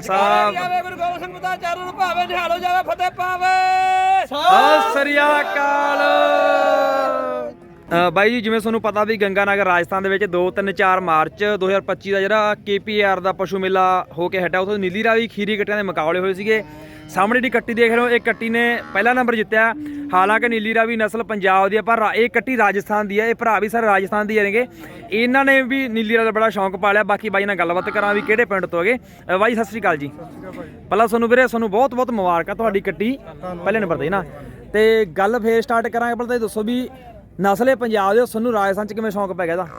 ਸਾਹਿਬ ਜਾਵੇ ਗੁਰੂ ਗੋਬਿੰਦ ਸਿੰਘ ਦਾ ਚਰਨ ਨੂੰ ਭਾਵੇ ਨਿਹਾਲੋ ਜਾਵੇ ਫਤਿਹ ਪਾਵੇ। ਸਤਿ ਸ੍ਰੀ ਅਕਾਲ। ਬਾਈ ਜੀ ਜਿਵੇਂ ਤੁਹਾਨੂੰ ਪਤਾ ਵੀ ਗੰਗਾਨਗਰ ਰਾਜਸਥਾਨ ਦੇ ਵਿੱਚ 2 3 4 ਮਾਰਚ 2025 ਦਾ ਜਿਹੜਾ KPR ਦਾ ਪਸ਼ੂ ਮੇਲਾ ਹੋ ਕੇ ਹਟਿਆ ਉੱਥੇ ਨੀਲੀ ਰਾਵੀ ਖੀਰੀ ਕੱਟਿਆਂ ਦੇ ਮੁਕਾਬਲੇ ਹੋਏ ਸੀਗੇ। ਸਾਹਮਣੇ ਜਿਹੜੀ ਕੱਟੀ ਦੇਖ ਰਹੇ ਹੋ ਇਹ ਕੱਟੀ ਨੇ ਪਹਿਲਾ ਨੰਬਰ ਜਿੱਤਿਆ। ਹਾਲਾਂਕਿ ਨੀਲੀ ਰਾਵੀ ਨਸਲ ਪੰਜਾਬ ਦੀ ਹੈ ਪਰ ਇਹ ਕੱਟੀ ਰਾਜਸਥਾਨ ਦੀ ਹੈ ਇਹ ਭਰਾ ਵੀ ਸਾਰੇ ਰਾਜਸਥਾਨ ਦੀ ਨੇਗੇ ਇਹਨਾਂ ਨੇ ਵੀ ਨੀਲੀ ਰਾਵੀ ਦਾ ਬੜਾ ਸ਼ੌਂਕ ਪਾਲਿਆ ਬਾਕੀ ਬਾਈ ਨਾਲ ਗੱਲਬਾਤ ਕਰਾਂ ਵੀ ਕਿਹੜੇ ਪਿੰਡ ਤੋਂ ਹੈਗੇ ਬਾਈ ਸਤਿ ਸ੍ਰੀ ਅਕਾਲ ਜੀ। ਪਹਿਲਾਂ ਤੁਹਾਨੂੰ ਵੀਰੇ ਤੁਹਾਨੂੰ ਬਹੁਤ ਬਹੁਤ ਮੁਬਾਰਕਾਂ ਤੁਹਾਡੀ ਕੱਟੀ ਪਹਿਲੇ ਨੰਬਰ ਤੇ ਨਾ? ਤੇ ਗੱਲ ਫੇਰ ਸਟਾਰਟ ਕਰਾਂਗੇ ਪਹਿਲਾਂ ਤਾਂ ਦੱਸੋ ਵੀ ਨਸਲੇ ਪੰਜਾਬ ਦੇ ਤੁਹਾਨੂੰ ਰਾਜਸਥਾਨ ਚ ਕਿਵੇਂ ਸ਼ੌਂਕ ਪੈ ਗਿਆ ਦੋਸਤ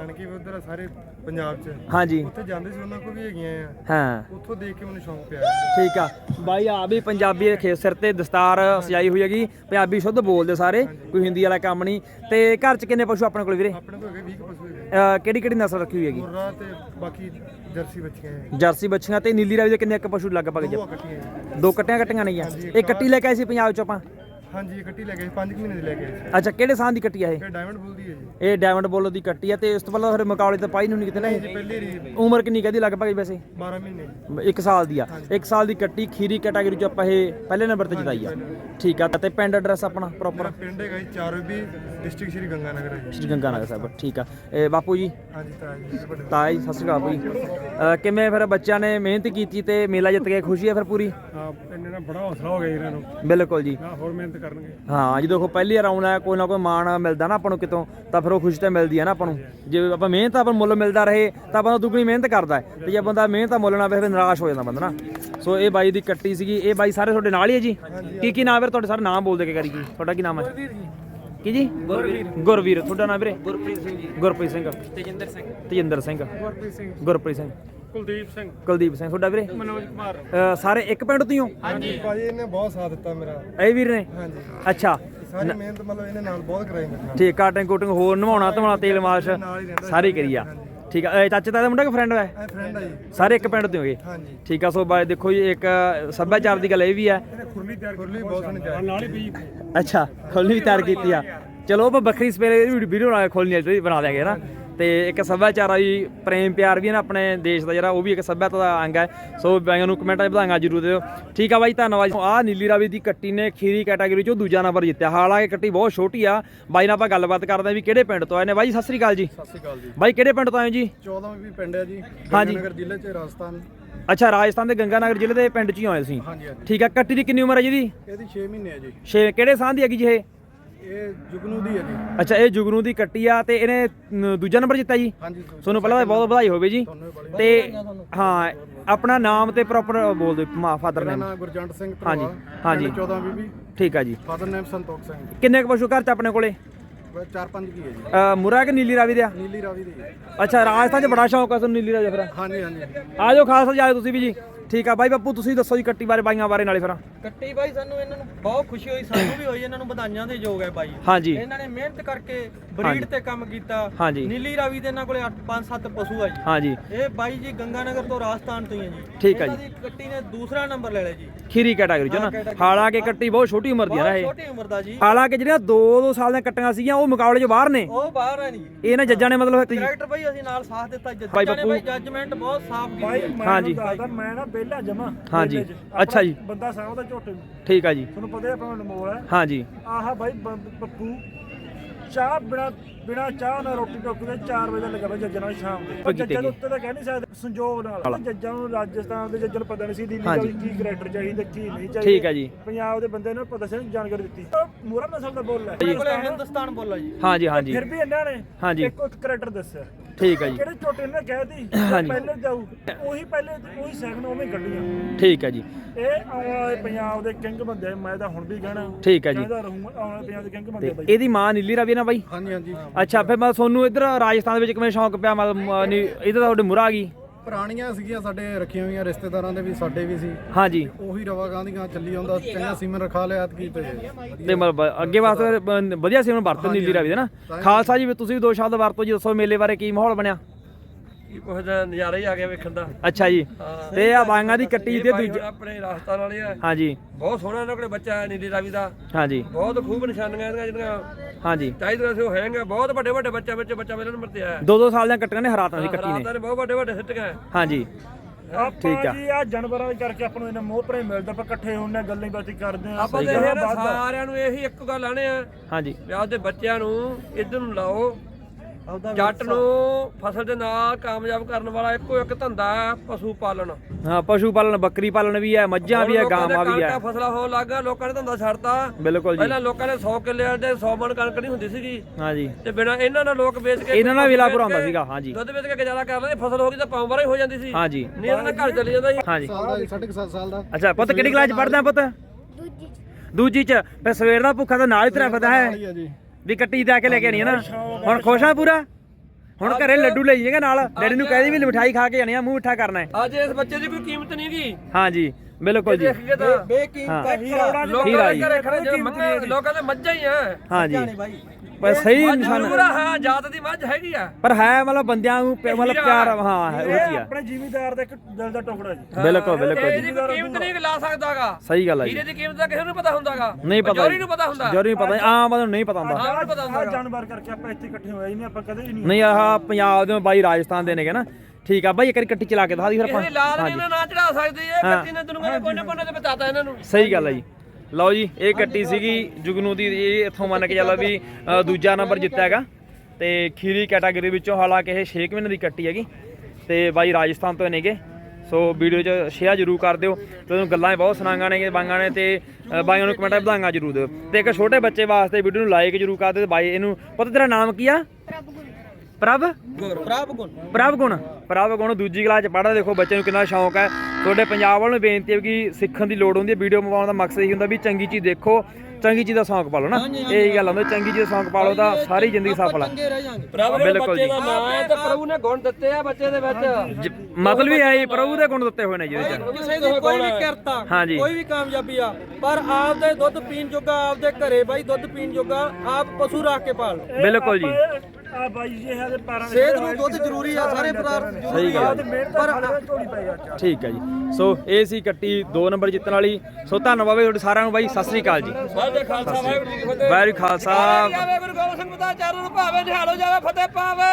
ਨਾਨਕੇ ਵੀ ਉਧਰ ਸਾਰੇ ਪੰਜਾਬ 'ਚ। ਹਾਂਜੀ। ਉੱਥੇ ਜਾਂਦੇ ਸੀ ਉਹਨਾਂ ਕੋਲ ਵੀ ਹੈਗੀਆਂ ਆ। ਹਾਂ। ਉੱਥੋਂ ਦੇਖ ਕੇ ਮੈਨੂੰ ਸ਼ੌਂਕ ਪਿਆ। ਠੀਕ ਆ। ਬਾਈ ਆ ਵੀ ਪੰਜਾਬੀ ਖੇ ਸਿਰ ਤੇ ਦਸਤਾਰ ਸਜਾਈ ਹੋਈ ਹੈਗੀ। ਪੰਜਾਬੀ ਸ਼ੁੱਧ ਬੋਲਦੇ ਸਾਰੇ ਕੋਈ ਹਿੰਦੀ ਵਾਲਾ ਕੰਮ ਨਹੀਂ। ਤੇ ਘਰ ਚ ਕਿੰਨੇ ਪਸ਼ੂ ਆਪਣੇ ਕੋਲ ਵੀਰੇ? ਆਪਣੇ ਕੋਲ ਹੈਗੇ 20 ਕੁ ਪਸ਼ੂ ਹੈਗੇ। ਕਿਹੜੀ ਕਿਹੜੀ ਨਸਲ ਰੱਖੀ ਹੋਈ ਹੈਗੀ? ਮੁਰਰਾ ਤੇ ਬਾਕੀ ਜਰਸੀ ਬੱਚੀਆਂ ਹੈ ਜਰਸੀ ਬੱਚੀਆਂ ਤੇ ਨੀਲੀ ਰਾਵੀ ਦੇ ਕਿੰਨੇ ਇੱਕ ਪਸ਼ੂ ਲਗਭਗ ਜੀ? ਦੋ ਹੈ। ਦੋ ਕੱਟੀਆਂ ਕੱਟੀਆਂ ਨਹੀਂ ਆ। ਇਹ ਕੱਟੀ ਲੈ ਕੇ ਆਏ ਸੀ ਪੰਜਾਬ ਚੋਂ ਆਪਾਂ? ਹਾਂਜੀ ਇਕੱਠੀ ਲੈ ਗਏ 5 ਮਹੀਨੇ ਦੀ ਲੈ ਕੇ ਆਏ ਅੱਛਾ ਕਿਹੜੇ ਸਾਲ ਦੀ ਕੱਟੀ ਆ ਇਹ? ਫਿਰ ਡਾਇਮੰਡ ਬੁੱਲ ਦੀ ਹੈ ਜੀ। ਇਹ ਡਾਇਮੰਡ ਬੋਲੋ ਦੀ ਕੱਟੀ ਆ ਤੇ ਉਸ ਤੋਂ ਪਹਿਲਾਂ ਫਿਰ ਮੁਕਾਬਲੇ ਤੇ ਪਾਈ ਨੂੰ ਨਹੀਂ ਕਿਤੇ ਨਾ? ਇਹ? ਜੀ ਪਹਿਲੀ ਰੀ ਉਮਰ ਕਿੰਨੀ ਕਹਦੀ ਲਗਭਗ ਵੈਸੇ? 12 ਮਹੀਨੇ 1 ਸਾਲ ਦੀ ਆ। 1 ਸਾਲ ਦੀ ਕੱਟੀ ਖੀਰੀ ਕੈਟਾਗਰੀ ਚ ਆਪਾਂ ਇਹ ਪਹਿਲੇ ਨੰਬਰ ਤੇ ਜਿਤਾਈ ਆ। ਠੀਕ ਆ ਤੇ ਪਿੰਡ ਐਡਰੈਸ ਆਪਣਾ ਪ੍ਰੋਪਰ ਮੇਰਾ ਪਿੰਡ ਹੈਗਾ ਜੀ ਚਾਰੋਬੀ ਡਿਸਟ੍ਰਿਕਟ ਸ਼੍ਰੀ ਗੰਗਾਨਗਰ ਹੈ ਜੀ। ਸ਼੍ਰੀ ਗੰਗਾਨਗਰ ਸਾਹਿਬ ਠੀਕ ਆ। ਇਹ ਬਾਪੂ ਜੀ? ਹਾਂਜੀ ਤਾਂ ਜੀ ਵੱਡੇ ਤਾਈ ਸਤਿ ਸ਼੍ਰੀ ਅਕਾਲ ਬਾਪੂ ਜੀ। ਅਹ ਕਿਵੇਂ ਫਿਰ ਬੱਚਿਆਂ ਨੇ ਮਿਹਨਤ ਕੀਤੀ ਤੇ ਮੇਲਾ ਜਿੱਤ ਕੇ ਖੁਸ਼ੀ ਹੈ ਫਿਰ ਪੂਰੀ? ਹਾਂ ਇੰਨੇ ਨਾਲ ਬੜਾ ਹੌਸਲਾ ਹੋ ਗਿਆ ਇਹਨਾਂ ਨੂੰ। ਬਿਲਕੁਲ ਜੀ। ਨਾ ਹੋਰ ਮਿਹਨਤ ਕਰਨਗੇ। ਹਾਂ ਜਦੋਂ ਦੇਖੋ ਪਹਿਲੀ ਵਾਰ ਆਉਣਾ ਹੈ, ਕੋਈ ਨਾ ਕੋਈ ਮਾਣ ਮਿਲਦਾ ਨਾ ਆਪਾਂ ਨੂੰ ਕਿਤੋਂ ਤਾਂ ਫਿਰ ਉਹ ਖੁਸ਼ੀ ਤਾਂ ਮਿਲਦੀ ਹੈ ਨਾ ਆਪਾਂ ਨੂੰ। ਜੇ ਆਪਾਂ ਮਿਹਨਤ ਆਪਾਂ ਮੁੱਲ ਮਿਲਦਾ ਰਹੇ ਤਾਂ ਬੰਦਾ ਦੁੱਗਣੀ ਮਿਹਨਤ ਕਰਦਾ ਹੈ। ਤੇ ਜੇ ਬੰਦਾ ਮਿਹਨਤ ਦਾ ਮੁੱਲ ਨਾ ਫਿਰ ਨਿਰਾਸ਼ ਹੋ ਜਾਂਦਾ ਬੰਦਾ ਨਾ। ਸੋ ਇਹ ਬਾਈ ਦੀ ਕੱਟੀ ਸੀਗੀ ਇਹ ਬਾਈ ਸਾਰੇ ਤੁਹਾਡੇ ਨਾਲ ਹੀ ਹੈ ਜੀ? ਕੀ ਕੀ ਨਾਮ ਫਿਰ ਤੁਹਾਡੇ ਸਾਰੇ ਨਾਮ ਬੋਲਦੇ ਕੇ ਕਰੀ ਜੀ ਤੁਹਾਡਾ ਕੀ ਨਾਮ ਹੈ? ਕੀ ਜੀ? ਗੁਰਵੀਰ। ਗੁਰਵੀਰ। ਤੁਹਾਡਾ ਨਾਮ ਵੀਰੇ? ਗੁਰਪ੍ਰੀਤ ਸਿੰਘ ਜੀ। ਗੁਰਪ੍ਰੀਤ ਸਿੰਘ। ਤੇਜਿੰਦਰ ਸਿੰਘ। ਤੇਜਿੰਦਰ ਸਿੰਘ। ਗੁਰਪ੍ਰੀਤ ਸਿੰਘ। ਗੁਰਪ੍ਰੀਤ ਸਿੰਘ। ਕੁਲਦੀਪ ਸਿੰਘ। ਕੁਲਦੀਪ ਸਿੰਘ ਤੁਹਾਡਾ ਵੀਰੇ? ਮਨੋਜ ਕੁਮਾਰ। ਸਾਰੇ ਇੱਕ ਪਿੰਡ ਤੋਂ ਹੀ ਹੋ? ਹਾਂਜੀ। ਭਾਜੀ ਇਹਨੇ ਬਹੁਤ ਸਾਥ ਦਿੱਤਾ ਮੇਰਾ। ਇਹ ਵੀਰ ਨੇ? ਹਾਂਜੀ। ਅੱਛਾ। ਸਾਰੀ ਮਿਹਨਤ ਮਤਲਬ ਇਹਨੇ ਨਾਲ ਬਹੁਤ ਕਰਾਈ ਮੇਰੇ ਨਾਲ ਠੀਕ ਕਾਟਿੰਗ ਕੋਟਿੰਗ ਹੋਰ ਨਵਾਉਣਾ ਧਵਾਉਣਾ ਤੇਲ ਮਾਲਸ਼ ਨਾਲ ਹੀ ਸਾਰੀ ਕਰੀ ਆ। ਠੀਕ ਆ ਇਹ ਚਾਚੇ ਦਾ ਮੁੰਡਾ ਕਿ ਫਰੈਂਡ ਹੈ ਇਹ ਫਰੈਂਡ ਆ ਜੀ। ਸਾਰੇ ਇੱਕ ਪਿੰਡ ਤੋਂ ਹੋਗੇ? ਹਾਂਜੀ। ਠੀਕ ਆ ਸੋ ਬਾਈ ਦੇਖੋ ਜੀ ਇੱਕ ਸੱਭਿਆਚਾਰ ਦੀ ਗੱਲ ਇਹ ਵੀ ਹੈ ਖੁਰਲੀ ਤਿਆਰ ਖੁਰਲੀ ਬਹੁਤ ਸੋਹਣੀ ਤਿਆਰ ਨਾਲ ਹੀ ਪਈ ਅੱਛਾ ਵੀ ਤਿਆਰ ਕੀਤੀ ਆ। ਚਲੋ ਆਪਾਂ ਵੱਖਰੀ ਸਪੇਰੇ ਵੀਡੀਓ ਬਣਾ ਖੋਲਣੀ ਚਾਹੀਦੀ ਬਣਾ ਦਿਆਂਗੇ ਨਾ ਤੇ ਇੱਕ ਸੱਭਿਆਚਾਰ ਆ ਜੀ ਪ੍ਰੇਮ ਪਿਆਰ ਵੀ ਹੈ ਨਾ ਆਪਣੇ ਦੇਸ਼ ਦਾ ਜਿਹੜਾ ਉਹ ਵੀ ਇੱਕ ਸੱਭਿਅਤਾ ਦਾ ਅੰਗ ਹੈ। ਸੋ ਬਾਈਆਂ ਨੂੰ ਕਮੈਂਟਾਂ 'ਚ ਵਧਾਈਆਂ ਜ਼ਰੂਰ ਦਿਓ। ਠੀਕ ਆ ਬਾਈ ਧੰਨਵਾਦ। ਆ ਨੀਲੀ ਰਾਵੀ ਦੀ ਕੱਟੀ ਨੇ ਖੀਰੀ ਕੈਟਾਗਰੀ 'ਚੋਂ ਦੂਜਾ ਨੰਬਰ ਜਿੱਤਿਆ। ਹਾਲਾਂਕਿ ਕੱਟੀ ਬਹੁਤ ਛੋਟੀ ਆ। ਬਾਈ ਨਾਲ ਆਪਾਂ ਗੱਲਬਾਤ ਕਰਦੇ ਹਾਂ ਵੀ ਕਿਹੜੇ ਪਿੰਡ ਤੋਂ ਆਏ ਨੇ। ਬਾਈ ਸਤਿ ਸ੍ਰੀ ਅਕਾਲ ਜੀ। ਸਤਿ ਸ਼੍ਰੀ ਅਕਾਲ ਜੀ। ਬਾਈ ਕਿਹੜੇ ਪਿੰਡ ਤੋਂ ਆਏ ਜੀ? 14 ਵੀ ਪਿੰਡ ਹੈ ਜੀ। ਹਾਂਜੀ। ਗੰਗਾਨਗਰ ਜ਼ਿਲ੍ਹੇ 'ਚ ਰਾਜਸਥਾਨ। ਅੱਛਾ ਰਾਜਸਥਾਨ ਦੇ ਗੰਗਾਨਗਰ ਜ਼ਿਲ੍ਹੇ ਦੇ ਪਿੰਡ 'ਚ ਹੀ ਆਏ ਸੀ ਹਾਂਜੀ ਹਾਂਜੀ। ਠੀਕ ਆ ਕੱਟੀ ਦੀ ਕਿੰਨੀ ਉਮਰ ਹੈ ਜੀ ਦੀ ਇਹਦੀ 6 ਮਹੀਨੇ ਹੈ ਜੀ। ਛੇ ਕਿਹੜੇ ਸਾਲ ਦੀ ਹੈਗੀ ਜੀ ਇਹ? ਇਹ ਜੁਗਨੂ ਦੀ ਹੈ ਜੀ। ਅੱਛਾ ਇਹ ਜੁਗਨੂ ਦੀ ਕੱਟੀ ਆ ਤੇ ਇਹਨੇ ਨ, ਦੂਜਾ ਨੰਬਰ ਜਿੱਤਾ ਜੀ? ਹਾਂਜੀ ਤੁਹਾਨੂੰ ਪਹਿਲਾਂ ਤਾਂ ਬਹੁਤ ਵਧਾਈ ਹੋਵੇ ਜੀ। ਤੇ ਹਾਂ ਆਪਣਾ ਨਾਮ ਤੇ ਪ੍ਰੋਪਰ ਬੋਲ ਦਿਓ ਮਾ ਫਾਦਰ ਮੇਰਾ ਨੇਮ ਨਾਮ ਗੁਰਜੰਟ ਸਿੰਘ ਹਾਂਜੀ, ਧਰਵਾ ਹਾਂਜੀ। 14 ਬੀਬੀ। ਠੀਕ ਆ ਜੀ। Father name Santokh Singh. ਕਿੰਨੇ ਕੁ ਪਸ਼ੂ ਘਰ ਚ ਆਪਣੇ ਕੋਲੇ? ਬਸ ਚਾਰ ਪੰਜ ਕੀ ਹੈ ਜੀ। ਅ, ਮੁਰਾ ਕਿ ਨੀਲੀ ਰਾਵੀ ਦੇ ਆ? ਨੀਲੀ ਰਾਵੀ ਦੀ ਹੈ। ਅੱਛਾ ਰਾਜਸਥਾਨ ਚ ਬੜਾ ਸ਼ੌਕ ਆ ਤੁਹਾਨੂੰ ਨੀਲੀ ਰਾਵੀ ਦਾ ਫਿਰ। ਹਾਂਜੀ ਹਾਂਜੀ। ਆ ਜਾਓ ਖਾਲਸਾ ਜੀ ਤੁਸੀਂ ਵੀ ਜੀ। ਠੀਕ ਆ ਬਾਈ ਬਾਪੂ ਤੁਸੀਂ ਦੱਸੋ ਜੀ ਕੱਟੀ ਬਾਰੇ ਬਾਈਆਂ ਬਾਰੇ ਨਾਲੇ ਫਿਰ। ਕੱਟੀ ਬਾਈ ਸਾਨੂੰ ਇਹਨਾਂ ਨੂੰ ਬਹੁਤ ਖੁਸ਼ੀ ਹੋਈ ਸਾਨੂੰ ਵੀ ਹੋਈ ਇਹਨਾਂ ਨੂੰ ਵਧਾਈਆਂ ਦੇ ਯੋਗ ਹੈ ਬਾਈ। ਹਾਂਜੀ। ਇਹਨਾਂ ਨੇ ਮਿਹਨਤ ਕਰਕੇ ਬਰੀਡ ਤੇ ਕੰਮ ਕੀਤਾ। ਹਾਂਜੀ। ਨੀਲੀ ਰਾਵੀ ਦੇ ਇਹਨਾਂ ਕੋਲੇ 5-7 ਪਸ਼ੂ ਆ ਜੀ। ਹਾਂਜੀ। ਇਹ ਬਾਈ ਜੀ ਗੰਗਾਨਗਰ ਤੋਂ ਰਾਜਸਥਾਨ ਤੋਂ ਹੀ ਹੈ ਜੀ। ਠੀਕ ਆ ਦੀ ਕੱਟੀ ਨੇ ਦੂਸਰਾ ਨੰਬਰ ਲੈ ਲਿਆ ਜੀ। ਖੀਰੀ ਕੈਟਾਗਰੀ ਚ ਨਾ। ਹਾਲਾਂਕਿ ਕੱਟੀ ਬਹੁਤ ਛੋਟੀ ਉਮਰ ਦੀ ਆ ਨਾ ਇਹ। ਛੋਟੀ ਉਮਰ ਦਾ ਜੀ। ਹਾਲਾਂਕਿ ਜਿਹੜੀਆਂ 2-2 ਸਾਲ ਦੀਆਂ ਕੱਟੀਆਂ ਸੀਗੀਆਂ ਉਹ ਮੁਕਾਬਲੇ 'ਚ ਬਾਹਰ ਨੇ। ਉਹ ਬਾਹਰ ਹੈ ਨਹੀਂ ਇਹਨਾਂ ਜੱਜਾਂ ਨੇ ਮਤਲਬ ਕਰੈਕਟਰ ਬਾਈ ਅਸੀਂ ਨਾਲ ਸਾਥ ਦਿੱਤਾ ਜੱਜਾਂ ਨੇ। ਬਾਈ ਜੱਜਮੈਂਟ ਬਹੁਤ ਸਾਫ਼ ਕੀਤੀ ਹਾਂਜੀ। ਮੈਂ ਨਾ ਬੇਲਾ ਜਮਾ ਹਾਂਜੀ ਅੱਛਾ ਜੀ। ਬੰਦਾ ਸਾਹਮਣੇ ਝੋਟੇ ਠੀਕ ਆ ਜੀ। ਤੁਹਾਨੂੰ ਪਤਾ ਹੈ ਆਪਣਾ ਅਨਮੋਲ ਹੈ। ਹਾਂਜੀ ਆਹ ਬਾਈ ਬੰਦ ਪੱਪੂ ਚਾਹ ਬਿਨਾ ਬਿਨਾ ਚਾਹ ਨਾਲ ਰੋਟੀ ਟੋਕੀ ਦੇ 4 ਵਜੇ ਲੱਗਾ ਜੱਜਾਂ ਨਾਲ ਸ਼ਾਮ ਦੇ। ਪਰ ਜੱਜਾਂ ਦੇ। ਉੱਤੇ ਤਾਂ ਕਹਿ ਨਹੀਂ ਸਕਦੇ ਸੰਜੋਗ ਨਾਲ। ਜੱਜਾਂ ਨੂੰ ਰਾਜਸਥਾਨ ਦੇ ਜੱਜਾਂ ਨੂੰ ਪਤਾ ਨਹੀਂ ਸੀ ਦਿੱਲੀ। ਦਾ ਕੀ ਕਰੈਕਟਰ ਚਾਹੀਦਾ ਕੀ ਨਹੀਂ ਚਾਹੀਦਾ। ਠੀਕ ਆ ਜੀ। ਪੰਜਾਬ ਦੇ ਬੰਦੇ ਨੂੰ ਪਤਾ ਸੀ ਜਾਣਕਾਰੀ ਦਿੱਤੀ। ਮੂਰਾ ਨਸਲ ਦਾ ਬੋਲ ਹੈ ਹਿੰਦੁਸਤਾਨ ਬੋਲਾ ਜੀ। ਹਾਂਜੀ ਹਾਂਜੀ। ਫਿਰ ਵੀ ਇਹਨਾਂ ਨੇ। ਇੱਕੋ ਇੱਕ ਕਰੈਕਟਰ ਦੱਸਿਆ। ਠੀਕ ਆ ਜੀ। ਕਿਹੜੇ ਝੋਟੇ ਨੇ ਕਹਿਤੀ ਹਾਂਜੀ। ਪਹਿਲੇ ਜਾਊ ਉਹੀ ਪਹਿਲੇ ਉਹੀ ਸੈਕਿੰਡ ਉਵੇਂ ਗੱਡੀਆਂ ਠੀਕ ਆ ਜੀ। ਇਹ ਆਉਣ ਵਾਲੇ ਪੰਜਾਬ ਦੇ ਕਿੰਗ ਬੰਦੇ ਮੈਂ ਤਾਂ ਹੁਣ ਵੀ ਕਹਿਣਾ। ਠੀਕ ਆ ਜੀ। ਕਹਿੰਦਾ ਰਹੂੰਗਾ ਆਉਣ ਵਾਲੇ ਪੰਜਾਬ ਦੇ ਕਿੰਗ ਬੰਦੇ ਤੇ ਬਾਈ। ਇਹਦੀ ਮਾਂ ਨੀਲੀ ਰਾਵੀ ਨਾ ਬਾਈ? ਹਾਂਜੀ ਹਾਂਜੀ। ਅੱਛਾ ਫਿਰ ਮੈਂ ਤੁਹਾਨੂੰ ਇੱਧਰ ਰਾਜਸਥਾਨ ਦੇ ਵਿੱਚ ਕਿਵੇਂ ਸ਼ੌਂਕ ਪਿਆ ਮਤਲਬ ਨੀ- ਇਹਦਾ ਤੁਹਾਡੇ ਮੁਰਾ ਆ ਗਈ। ਪੁਰਾਣੀਆਂ ਸੀਗੀਆਂ ਸਾਡੇ ਰੱਖੀਆਂ ਹੋਈਆਂ ਰਿਸ਼ਤੇਦਾਰਾਂ ਦੇ ਵੀ ਸਾਡੇ ਵੀ ਸੀ। ਹਾਂਜੀ। ਉਹੀ ਰਵਾ ਗਾਂਧੀਆਂ ਚੱਲੀ ਜਾਂਦਾ ਚੰਗਾ ਸੀਮਨ ਰਖਾ ਲਿਆ ਕੀ ਤੇ ਤੇ ਮਤਲਬ ਅੱਗੇ ਵਾਸਤੇ ਵਧੀਆ ਸੀ ਉਹਨੂੰ ਵਰਤ ਨੀਲੀ ਰਾਵੀ ਦਾ ਨਾ? ਖਾਲਸਾ ਜੀ ਵੀ ਤੁਸੀਂ ਵੀ ਦੋ ਸ਼ਬਦ ਵਰਤੋ ਜੀ ਦੱਸੋ ਮੇਲੇ ਬਾਰੇ ਕੀ ਮਾਹੌਲ ਬਣਿਆ? ਕੁਝ ਦਾ ਨਜ਼ਾਰਾ ਹੀ ਆ ਗਿਆ ਵੇਖਣ ਦਾ। ਅੱਛਾ ਜੀ। ਤੇ ਆ ਬਾਂਗਾ ਦੀ ਕੱਟੀ ਤੇ ਦੂਜੇ ਆਪਣੇ ਰਾਜਸਥਾਨ ਵਾਲੇ ਆ। ਹਾਂਜੀ। ਬਹੁਤ ਸੋਹਣਾ ਇਹਨਾਂ ਕੋਲੇ ਬੱਚਾ ਹੈ ਨੀਲੀ ਰਾਵੀ ਦਾ। ਹਾਂਜੀ। ਬਹੁਤ ਖੂਬ ਨਿਸ਼ਾਨੀਆਂ ਇਹਦੀਆਂ ਜਿਹੜੀਆਂ। ਹਾਂਜੀ। ਚਾਹੀਦੀਆਂ ਸੀ ਉਹ ਹੈਗਾ ਬਹੁਤ ਵੱਡੇ ਵੱਡੇ ਬੱਚਾ ਵਿੱਚ ਬੱਚਾ ਮੇਰੇ ਨੰਬਰ ਤੇ ਆਇਆ ਦੋ ਦੋ ਸਾਲ ਦੀਆਂ ਕੱਟੀਆਂ ਨੇ ਹਰਾਤਾਂ ਦੀ ਕੱਟੀ ਨੇ। ਰਾਤਾਂ ਨੇ ਬਹੁਤ ਵੱਡੇ ਵੱਡੇ ਸਿੱਟ ਗਏ ਹਾਂਜੀ ਠੀਕ ਆ। ਆਪਾਂ ਜੀ ਆ ਜਾਨਵਰਾਂ ਦੇ ਕਰਕੇ ਆਪਾਂ ਨੂੰ ਇਹਨਾਂ ਮੋਹ ਪ੍ਰੇਮ ਮਿਲਦਾ ਆਪਾਂ ਇਕੱਠੇ ਹੁੰਨੇ ਗੱਲਾਂ ਬਾਤਾਂ ਕਰਦੇ ਆ ਆਪਾਂ ਤੇ ਇਹ ਨਾ ਸਾਰਿਆਂ ਨੂੰ ਇਹੀ ਇੱਕ ਗੱਲ ਆਣੇ ਆ। ਹਾਂਜੀ। ਵੀ ਆਪਦੇ ਬੱਚਿਆਂ ਨੂੰ ਇਧਰ ਨੂੰ ਲਾਓ ਜੱਟ ਨੂੰ ਫਸਲ ਦੇ ਨਾਲ ਕਾਮਯਾਬ ਕਰਨ ਵਾਲਾ ਇੱਕੋ ਇੱਕ ਧੰਦਾ ਹੈ ਪਸ਼ੂ ਪਾਲਣ। ਹਾਂ ਪਸ਼ੂ ਪਾਲਣ ਬੱਕਰੀ ਪਾਲਣ ਵੀ ਹੈ ਮੱਝਾਂ ਵੀ ਹੈ ਗਾਵਾਂ ਵੀ ਹੈ। ਕਣਕਾਂ ਫਸਲਾਂ ਹੋਣ ਲੱਗਾ ਲੋਕਾਂ ਨੇ ਧੰਦਾ ਛੱਡਤਾ। ਬਿਲਕੁਲ ਜੀ। ਪਹਿਲਾਂ ਲੋਕਾਂ ਨੇ 100 ਕਿੱਲੇ ਦੇ 100 ਮਣ ਕਣਕ ਨਹੀਂ ਹੁੰਦੀ ਸੀਗੀ। ਹਾਂਜੀ ਤੇ ਬਿਨਾ ਇਹਨਾਂ ਨਾਲ ਲੋਕ ਵੇਚ ਕੇ ਇਹਨਾਂ ਨਾਲ ਵੀ ਦੁੱਧ ਲਾਭਰ ਵੇਚ ਆਉਂਦਾ ਕੇ- ਸੀਗਾ, ਹਾਂਜੀ। ਦੁੱਧ ਵੇਚ ਕੇ ਗੁਜ਼ਾਰਾ ਕਰ ਲੈਂਦੇ ਫਸਲ ਹੋ ਗਈ ਤਾਂ ਪਾਉਂ ਬਾਰਾ ਹੀ ਹੋ ਜਾਂਦੀ ਸੀ। ਹਾਂਜੀ ਨਹੀਂ ਇਹਨਾਂ ਦਾ ਘਰ ਚਲੀ ਜਾਂਦਾ ਸੀ ਹਾਂਜੀ ਸਾਲ ਦਾ ਸਾਢੇ ਕੁ ਸੱਤ ਸਾਲ ਦਾ। ਅੱਛਾ ਪੁੱਤ ਕਿਹੜੀ ਕਲਾਸ ਚ ਪੜਦਾ ਪੁੱਤ? ਦੂਜੀ ਚ। ਫਿਰ ਸਵੇਰ ਦਾ ਭੁੱਖਾ ਤਾਂ ਨਾਲ ਹੀ ਤੇਰਾ ਪਤਾ ਹੈ ਜੀ। ਵੀ ਕੱਟੀ ਆ ਕੇ ਲੈ ਕੇ ਆਣੀ ਹੈ ਨਾ। ਹੁਣ ਖੁਸ਼ ਆ ਪੂਰਾ? ਹੁਣ ਘਰੇ ਲੱਡੂ ਲਈ ਜਾਏਗਾ ਨਾਲ। ਡੈਡੀ ਨੂੰ ਕਹਿ ਦੀ ਵੀ ਮਿਠਾਈ ਖਾ ਕੇ ਆਣੀ ਆ ਮੂੰਹ ਮਿੱਠਾ ਕਰਨਾ ਹੈ। ਅੱਜ ਇਸ ਬੱਚੇ ਦੀ ਕੋਈ ਕੀਮਤ ਨਹੀਂ ਗਈ ਹਾਂਜੀ ਬਿਲਕੁਲ ਜੀ। ਤਾਂ। ਬੇਕੀਮਤ। ਹੀਰਾ। ਲੋਕਾਂ ਦੇ ਜੀ। ਘਰੇ ਖੜੇ ਜਿਹੜੇ ਮੱਝਾਂ ਲੋਕਾਂ ਦੇ ਮੱਝਾਂ ਹੀ ਆ। ਹਾਂਜੀ। ਪਰ ਸਹੀ ਇਨਸਾਨ ਆ ਹਾਂ ਜਾਤ ਦੀ ਮੱਝ ਹੈਗੀ ਆ। ਪਰ ਹੈ ਮਤਲਬ ਬੰਦਿਆਂ ਨੂੰ ਪਿਆ- ਮਤਲਬ ਪਿਆਰ ਹਾਂ ਹੈ ਉਹ ਕੀ ਆ। ਆਪਣੇ ਜ਼ਿਮੀਦਾਰ ਦਾ ਇੱਕ ਦਿਲ ਦਾ ਟੁਕੜਾ ਜੀ। ਬਿਲਕੁਲ ਬਿਲਕੁਲ ਇਹਦੀ ਜੀ। ਕੋਈ ਕੀਮਤ ਨਹੀਂ ਲਾ ਸਕਦਾਗਾ ਸਹੀ ਗੱਲ ਹੈ ਹੀਰੇ ਜੀ ਦੀ ਕੀਮਤ ਤਾਂ ਕਿਸੇ ਨੂੰ ਪਤਾ ਹੁੰਦਾਗਾ। ਨਹੀਂ ਪਤਾ ਜੋਰੀ ਨੂੰ ਪਤਾ ਹੁੰਦਾ। ਜੋਰੀ ਨੂੰ ਪਤਾ ਨਹੀਂ, ਆਮ ਬੰਦੇ ਨੂੰ ਨਹੀਂ ਪਤਾ ਹੁੰਦਾ। ਹਾਂ ਉਹਨੂੰ ਪਤਾ ਆ ਹੁੰਦਾ ਜਾਨਵਰ ਕਰਕੇ ਆਪਾਂ ਇੱਥੇ ਇਕੱਠੇ ਹੋਏ ਨਹੀਂ ਆਪਾਂ ਕਦੇ ਹੀ ਨਹੀਂ ਨਹੀਂ ਆਹ ਪੰਜਾਬ ਦੇ ਬਾਈ ਰਾਜਸਥਾਨ ਦੇ ਨੇਗੇ ਨਾ। ਠੀਕ ਆ ਬਾਈ ਇੱਕ ਵਾਰੀ ਕੱਟੀ ਚਲਾ ਕੇ ਦਿਖਾ ਦੀ ਫਿਰ ਕਿਸੇ ਆਪਾਂ ਲਾਲ ਨਹੀਂ ਨਾ ਚੜਾ ਸਕਦੀ ਇਹ। ਕੱਤੀ ਨੇ ਦੁਨੀਆ ਦੇ ਕੋਨੇ ਕੋਨੇ ਤੇ ਬਤਾਤਾ ਇਹਨਾਂ ਨੂੰ। ਸਹੀ ਗੱਲ ਹੈ ਜੀ। ਲਓ ਜੀ ਇਹ ਕੱਟੀ ਸੀਗੀ ਜੁਗਨੂ ਦੀ ਇਹ ਇੱਥੋਂ ਮੰਨ ਕੇ ਚੱਲੋ ਵੀ ਦੂਜਾ ਨੰਬਰ ਜਿੱਤਿਆ ਹੈਗਾ। ਤੇ ਖੀਰੀ ਕੈਟਾਗਰੀ ਵਿੱਚੋਂ ਹਾਲਾਂਕਿ ਇਹ 6 ਮਹੀਨੇ ਦੀ ਕੱਟੀ ਹੈਗੀ। ਤੇ ਬਾਈ ਰਾਜਸਥਾਨ ਤੋਂ ਨੇਗੇ। ਸੋ ਵੀਡੀਓ 'ਚ ਸ਼ੇਅਰ ਜ਼ਰੂਰ ਕਰ ਦਿਓ। ਤੁਹਾਨੂੰ ਗੱਲਾਂ ਬਹੁਤ ਸੁਣਾਈਆਂ ਨੇ ਬਾਈਆਂ ਨੇ ਤੇ ਅ, ਬਾਈਆਂ ਨੂੰ ਕਮੈਂਟਾਂ ਵਧਾਈਆਂ ਜ਼ਰੂਰ। ਦਿਓ ਤੇ ਇੱਕ ਛੋਟੇ ਬੱਚੇ ਵਾਸਤੇ ਵੀਡੀਓ ਨੂੰ ਲਾਈਕ ਜ਼ਰੂਰ ਕਰ ਦਿਓ ਤੇ ਬਾਈ ਇਹਨੂੰ ਪਤਾ ਤੇਰਾ ਨਾਮ ਕੀ ਆ? ਪ੍ਰਭ ਪ੍ਰਭ ਗੁਣ। ਪ੍ਰਭ ਗੁਣ। ਪ੍ਰਭ ਗੁਣ ਦੂਜੀ ਕਲਾਸ ਚ ਪੜ੍ਹਦਾ ਦੇਖੋ ਬੱਚੇ ਨੂੰ ਕਿੰਨਾ ਸ਼ੌਂਕ ਹੈ। ਤੁਹਾਡੇ ਪੰਜਾਬ ਵਾਲਿਆਂ ਨੂੰ ਬੇਨਤੀ ਹੈ ਕਿ ਸਿੱਖਣ ਦੀ ਲੋੜ ਹੁੰਦੀ ਹੈ। ਵੀਡੀਓ ਮਵਾਉਣ ਦਾ ਮਕਸਦ ਇਹੀ ਹੁੰਦਾ ਵੀ ਚੰਗੀ ਚੀਜ਼ ਦੇਖੋ ਚੰਗੀ ਚੀਜ਼ ਦਾ ਸ਼ੌਂਕ ਪਾਲੋ ਨਾ। ਇਹੀ ਗੱਲ ਹੁੰਦੀ ਚੰਗੀ ਚੀਜ਼ ਦਾ ਸ਼ੌਂਕ ਪਾਲੋ ਤਾਂ ਸਾਰੀ ਜ਼ਿੰਦਗੀ ਸਫਲ ਦੇ ਬਿਲਕੁਲ ਬੱਚੇ ਜੀ। ਦਾ ਤੇ ਪ੍ਰਭੂ ਨੇ ਗੁਣ ਦਿੱਤੇ ਆ ਬੱਚੇ ਦੇ ਵਿੱਚ। ਜ- ਮਤਲਬ ਵੀ ਹੈ ਜੀ ਪ੍ਰਭੂ ਦੇ ਗੁਣ ਦਿੱਤੇ ਹੋਏ ਨੇ ਜਿਹਦੇ ਚ। ਕਿਸੇ ਦੀ ਕੋਈ ਵੀ ਕਿਰਤਾ। ਕੋਈ ਵੀ ਕਾਮਯਾਬੀ ਆ ਪਰ ਆਪਦੇ ਦੁੱਧ ਪੀਣ ਜੋਗਾ ਆਪਦੇ ਘਰੇ ਬਾਈ ਦੁੱਧ ਪੀਣ ਜੋਗਾ ਆਪ ਪਸ਼ੂ ਰੱਖ ਕੇ ਪਾਲ ਬਿਲਕੁਲ ਜੀ। ਆ ਬਾਈ ਜੀ ਇਹ ਦੇ ਪਾਰਾਂ ਦੇ ਸਿਹਤ ਨੂੰ ਦੁੱਧ ਜ਼ਰੂਰੀ ਆ ਸਾਰੇ ਪਦਾਰਥ ਸਹੀ ਗੱਲ ਤੇ ਮਿਹਨਤ ਪਰ ਝੋਲੀ ਪੈ ਗਿਆ ਠੀਕ ਹੈ ਜੀ। ਸੋ ਇਹ ਸੀ ਕੱਟੀ 2 ਨੰਬਰ ਜਿੱਤਣ ਵਾਲੀ। ਸੋ ਧੰਨਵਾਦ ਬਈ ਤੁਹਾਡੇ ਸਾਰਿਆਂ ਨੂੰ ਬਾਈ। ਸਤਿ ਸ੍ਰੀ ਅਕਾਲ ਜੀ। ਵਾਹਿਗੁਰੂ ਖਾਲਸਾ ਵਾਹਿਗੁਰੂ ਜੀ ਕੀ ਫਤਿਹ। ਵਾਹਿਗੁਰੂ ਖਾਲਸਾ। ਗੋਬਿੰਦ ਸਿੰਘ ਦਾ ਚਾਰਨ ਨੂੰ ਭਾਵੇ ਨਿਹਾਲੋ ਜਾਵੇ ਫਤਿਹ ਪਾਵੇ।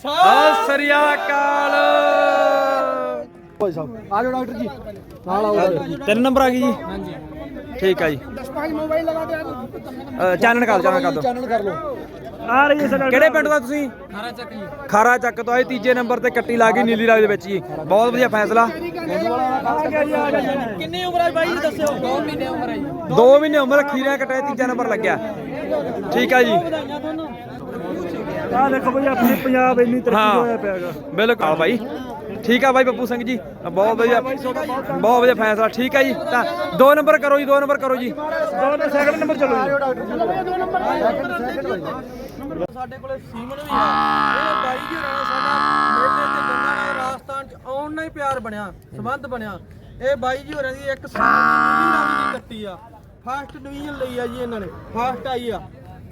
ਸਤਿ ਸ੍ਰੀ ਅਕਾਲ। ਭਾਈ ਸਾਹਿਬ ਆ ਜਾਓ ਡਾਕਟਰ ਜੀ। ਨਾਲ ਆਓ। ਤਿੰਨ ਨੰਬਰ ਆ ਗਈ ਜੀ। ਹਾਂਜੀ। ਠੀਕ ਆ ਜੀ। ਮੋਬਾਈਲ ਲਗਾ ਦੇ ਚਾਨਣ ਕਰ ਚਾਨਣ ਕਰ ਦੋ ਚੈਨਲ ਕਰ ਲਓ। ਆ ਰਹੀ ਹੈ ਸਾਡਾ ਕਿਹੜੇ ਪਿੰਡ ਦਾ ਤੁਸੀਂ? ਖਾਰਾ ਚੱਕ ਜੀ। ਖਾਰਾ ਚੱਕ ਤੋਂ ਆਏ ਤੀਜੇ ਨੰਬਰ ਤੇ ਕੱਟੀ ਲਾ ਗਈ ਨੀਲੀ ਰਾਜ ਦੇ ਵਿੱਚ ਜੀ। ਬਹੁਤ ਵਧੀਆ ਫੈਸਲਾ। ਕਿੰਨੀ ਉਮਰ ਹੈ ਬਾਈ ਦੱਸਿਓ। 2 ਮਹੀਨੇ ਉਮਰ ਹੈ 2 ਮਹੀਨੇ ਉਮਰ ਖੀਰਿਆ ਕਟਾਏ ਤੀਜਾ ਨੰਬਰ ਲੱਗਿਆ। ਠੀਕ ਆ ਜੀ। ਆ ਦੇਖੋ ਬਈ ਆਪਣੇ ਪੰਜਾਬ ਇੰਨੀ ਤਰੱਕੀ। ਹੋਇਆ ਪਿਆਗਾ ਬਿਲਕੁਲ। ਬਾਈ। ਠੀਕ ਆ ਬਾਈ ਬੱਬੂ ਸਿੰਘ ਜੀ। ਬਹੁਤ ਵਧੀਆ ਬਹੁਤ ਵਧੀਆ ਫੈਸਲਾ ਠੀਕ ਆ ਜੀ। ਤਾਂ 2 ਨੰਬਰ ਕਰੋ ਜੀ 2 ਨੰਬਰ ਕਰੋ ਜੀ। ਦੋ ਸੈਕਿੰਡ ਨੰਬਰ ਚਲੋ ਜੀ। ਸਾਡੇ ਕੋਲੇ ਸੀਮਨ ਵੀ ਆ। ਇਹ ਬਾਈ ਜੀ ਨਾਲ ਸਾਡਾ ਮੇਲੇ ਤੇ ਗੰਗਾਨਗਰ ਰਾਜਸਥਾਨ ਚ ਆਉਣ ਨਾਲ ਹੀ ਪਿਆਰ ਬਣਿਆ ਸੰਬੰਧ ਬਣਿਆ। ਇਹ ਬਾਈ ਜੀ ਹੋਰਾਂ ਦੀ ਇੱਕ ਸਾਲ ਦੀ ਦੀ ਕੱਟੀ ਆ। ਫਸਟ ਡਿਵੀਜ਼ਨ ਲਈ ਆ ਜੀ ਇਹਨਾਂ ਨੇ ਫਸਟ ਆਈ ਆ।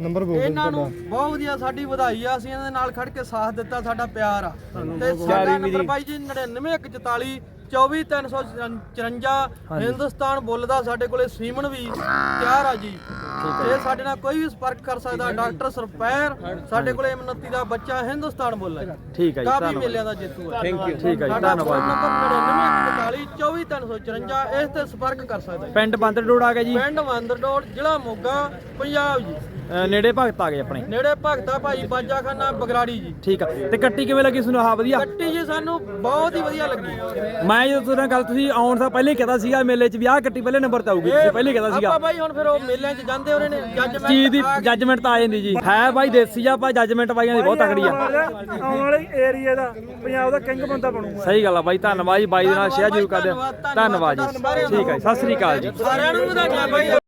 ਨੰਬਰ ਇਹਨਾਂ ਨੂੰ ਬਹੁਤ ਵਧੀਆ ਸਾਡੀ ਵਧਾਈ ਆ ਅਸੀਂ ਇਹਨਾਂ ਦੇ ਨਾਲ ਖੜ ਕੇ ਸਾਥ ਦਿੱਤਾ ਸਾਡਾ ਪਿਆਰ ਆ। ਤੇ ਸਾਡਾ ਨੰਬਰ ਬਾਈ ਜੀ 99144 24354 ਹਿੰਦੁਸਤਾਨ ਬੋਲਦਾ ਸਾਡੇ ਕੋਲੇ ਸੀਮਨ ਵੀ ਤਿਆਰ ਆ ਜੀ। ਇਹ ਸਾਡੇ ਨਾਲ ਕੋਈ ਵੀ ਸੰਪਰਕ ਕਰ ਸਕਦਾ ਡਾਕਟਰ ਸਰਪੈਰ ਸਾਡੇ ਕੋਲੇ 29 ਦਾ ਬੱਚਾ ਹਿੰਦੁਸਤਾਨ ਬੋਲਦਾ ਠੀਕ ਆ ਜੀ ਕਾਫੀ ਮੇਲਿਆਂ ਦਾ ਜੇਤੂ ਹੈ। ਥੈਂਕ ਯੂ ਠੀਕ ਆ ਜੀ ਸਾਡਾ ਧੰਨਵਾਦ ਨੰਬਰ 99144 24354 ਇਸ ਤੇ ਸੰਪਰਕ ਕਰ ਸਕਦਾ ਪਿੰਡ ਬੰਦਰ ਡੋੜ ਆ ਗਿਆ ਜੀ। ਪਿੰਡ ਮੰਦਰਡੋੜ ਜ਼ਿਲ੍ਹਾ ਮੋਗਾ ਪੰਜਾਬ ਜੀ। ਅ, ਨੇੜੇ ਭਗਤ ਆ ਗਏ ਆਪਣੇ। ਨੇੜੇ ਭਗਤਾ ਭਾਈ ਬਾਜਾਖਾਨਾ ਬਗਰਾੜੀ ਜੀ। ਠੀਕ ਆ। ਤੇ ਕੱਟੀ ਕਿਵੇਂ ਲੱਗੀ ਸੁਣਾ? ਵਧੀਆ। ਕੱਟੀ ਜੀ ਸਾਨੂੰ ਬਹੁਤ ਹੀ ਵਧੀਆ ਲੱਗੀ। ਮੈਂ ਜਦੋਂ ਤੁਹਾਡੇ ਨਾਲ ਗੱਲ ਤੁਸੀਂ ਆਉਣ ਤੋਂ ਪਹਿਲਾਂ ਹੀ ਕਹਤਾ ਸੀਗਾ ਮੇਲੇ 'ਚ ਵੀ ਆਹ ਕੱਟੀ ਪਹਿਲੇ ਨੰਬਰ ਤੇ ਆਊਗੀ। ਤੁਸੀਂ ਪਹਿਲਾਂ ਹੀ ਕਹਤਾ ਸੀਗਾ। ਆਪਾਂ ਬਾਈ ਹੁਣ ਫਿਰ ਉਹ ਮੇਲਿਆਂ 'ਚ ਜਾਂਦੇ ਹੋਰੇ ਨੇ ਜੱਜਮੈਂਟ ਚੀਜ਼ ਦੀ ਜੱਜਮੈਂਟ ਤਾਂ ਆ ਜਾਂਦੀ ਜੀ। ਹੈ ਬਾਈ ਦੇਸੀ ਆ ਪਰ ਜੱਜਮੈਂਟ ਬਾਈਆਂ ਦੀ ਬਹੁਤ ਤਕੜੀ ਆ। ਆਉਣ ਵਾਲੇ ਏਰੀਆ ਦਾ ਪੰਜਾਬ ਦਾ ਕਿੰਗ ਬੰਦਾ ਬਣੂਗਾ। ਸਹੀ ਗੱਲ ਆ ਬਾਈ ਧੰਨਵਾਦ ਜੀ ਬਾਈ ਦੇ ਨਾਲ ਸ਼ੇਅਰ ਜ਼ਰੂਰ ਕਰ ਦਿਓ। ਧੰਨਵਾਦ, ਜੀ ਠੀਕ ਹੈ ਜੀ, ਸਤਿ ਸ੍ਰੀ ਅਕਾਲ ਜੀ। ਸਾਰਿਆਂ ਨੂੰ ਵਧਾਈਆਂ ਬਾਈ।